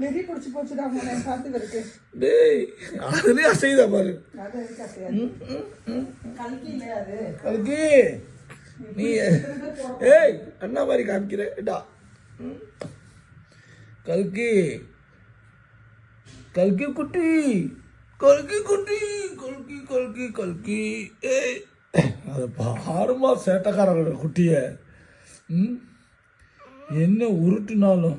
நெறி பிடிச்சி போச்சுடா உங்களை பார்த்து இருக்கு டேய் அதுலயே அசைதா பாரு. கல்கி நீ ஏய் அண்ணா மாதிரி காமிக்கிற. டா ம். கல்கி கல்கி குட்டி கல்கி குட்டி கல்கி கல்கி கல்கி. ஏய் அது பாருமா சேட்டக்காரங்களோட குட்டிய. ம்? என்ன உருட்டுனாலும்.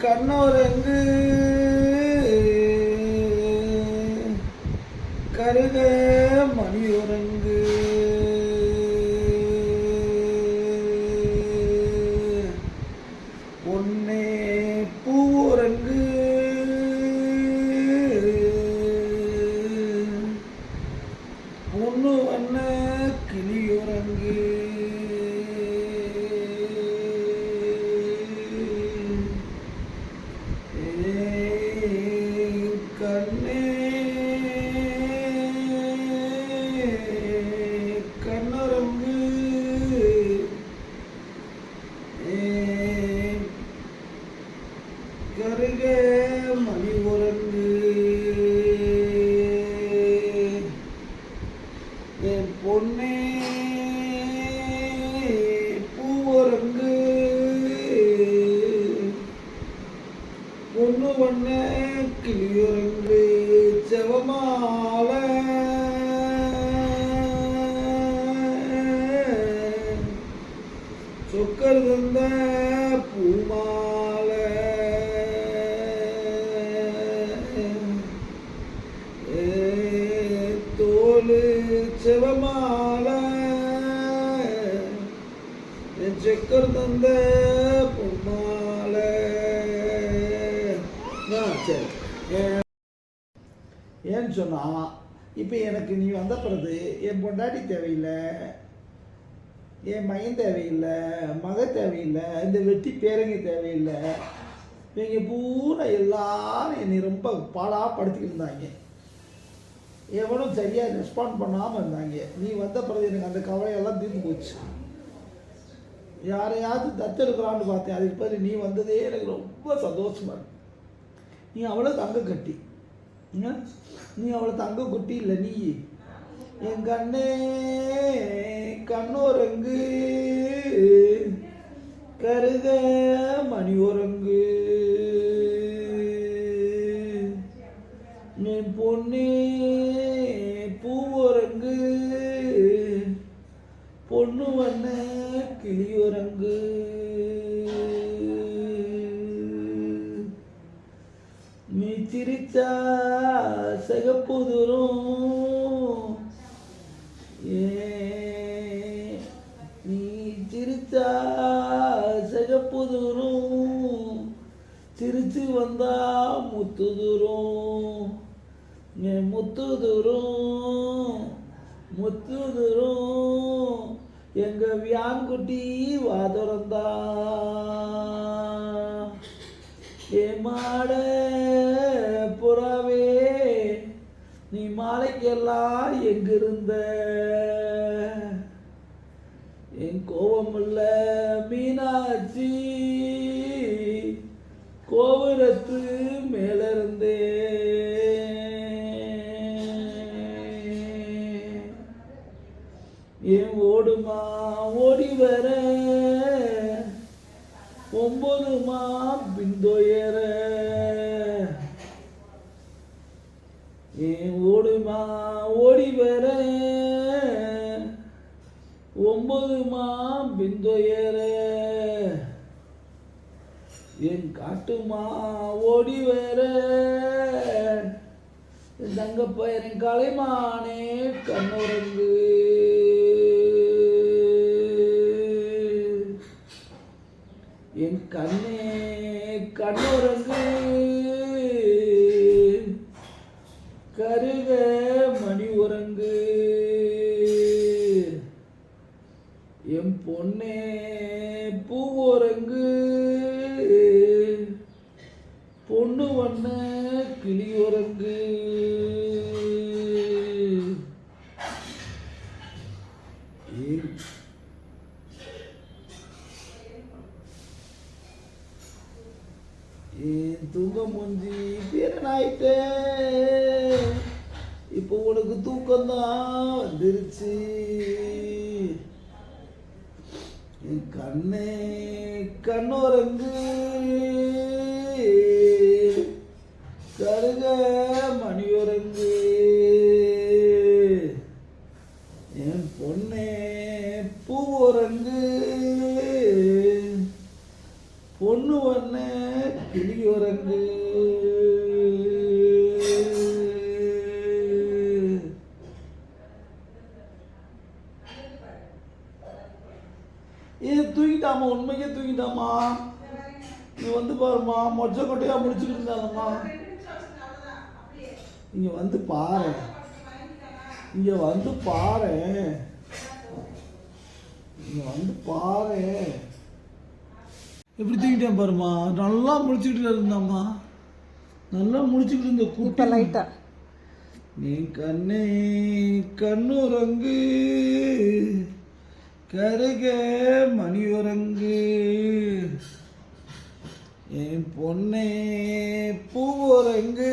கண்ணூர் எங்கு? வண்ண கிளியரங்கு செவமால சொக்கர் தந்த பூமால. தோல் செவமால. செக்கர் தந்த பொம்மால ஏன்னு சொன்னா இப்போ எனக்கு நீ வந்த பிறகு என் பொண்டாட்டி தேவையில்லை என் மகன் தேவையில்லை மக தேவையில்லை இந்த வெட்டி பேரங்க தேவையில்லை. இவங்க பூரா எல்லாரும் என்னை ரொம்ப பாடாக படுத்திக்கிட்டு இருந்தாங்க. எவனும் சரியாக ரெஸ்பாண்ட் பண்ணாமல் இருந்தாங்க. நீ வந்த பிறகு எனக்கு அந்த கவலையெல்லாம் தீர்ந்து போச்சு. யாரையாவது தத்தெடுக்கலான்னு பார்த்தேன். அதுக்கு பிறகு நீ வந்ததே எனக்கு ரொம்ப சந்தோஷமாக இருக்கு. நீ அவ்வளோ தங்க கட்டி. நீ அவளை தங்க குட்டி இல்லை நீ? என் கண்ணே கண்ணோரங்கு கருத மணி உறங்கு சிகப்புதுரும் ஏ நீ சிரிச்சா சிகப்புதுரும். சிரிச்சு வந்தா முத்துதுரும். என் முத்துதுரும். முத்துதுரும். எங்க வியான்குட்டி வாதுறந்தா ஏ நீ மாலைக்கெல்லாம் எங்கிருந்த? என் கோபமுள்ள மீனாட்சி கோபுரத்து மேலிருந்தே. ஏன் என் ஓடுமா? ஓடி வர. ஒன்பதுமா பின்தொயர ஏ பெருந்துயர என் காட்டுமா ஓடி வேற தங்க பயரின் கலைமானே கண்ணுறங்கு. என் கண்ணே கண்ணுறங்கு. பண்ண கிளி உறங்கு ஏன்? ஏன் தூங்க முஞ்சி பேரனாயிட்டே இப்போ உனக்கு தூக்கம் தான் வந்துருச்சு. என் கண்ணே கண்ணோரங்கு. பொண்ணு ஒன்று கிளியுறங்கு ஏ தூங்கிட்டாமா உண்மைக்கே தூங்கிட்டாமா நீ வந்து பாருமா மொச்ச கொட்டையா முடிச்சுக்கிட்டு இருந்தாங்கம்மா. இங்க வந்து பாரு. இங்க வந்து பாரு. இங்க வந்து பாரு. எப்படி தூங்கிட்டேன் பாருமா நல்லா முடிச்சுக்கிட்டு இருந்தாம்மா. நல்லா முடிச்சுக்கிட்டு இருந்த கூட்டம் லைட்டா நீ கண்ணே கண்ணுறங்கு கருக மணியுறங்கு என் பொன்னே பூவுறங்கு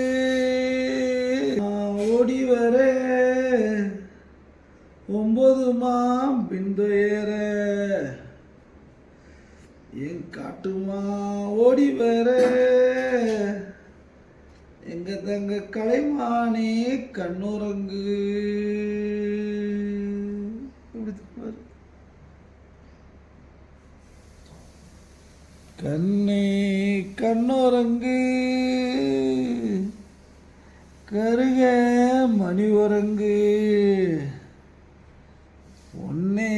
என் காட்டுமா ஓடி வர. எங்க தங்க கலைமானே கண்ணுறங்கு. பாரு. கண்ணே கண்ணுறங்கு. கருக மணி உறங்கு ஒன்னே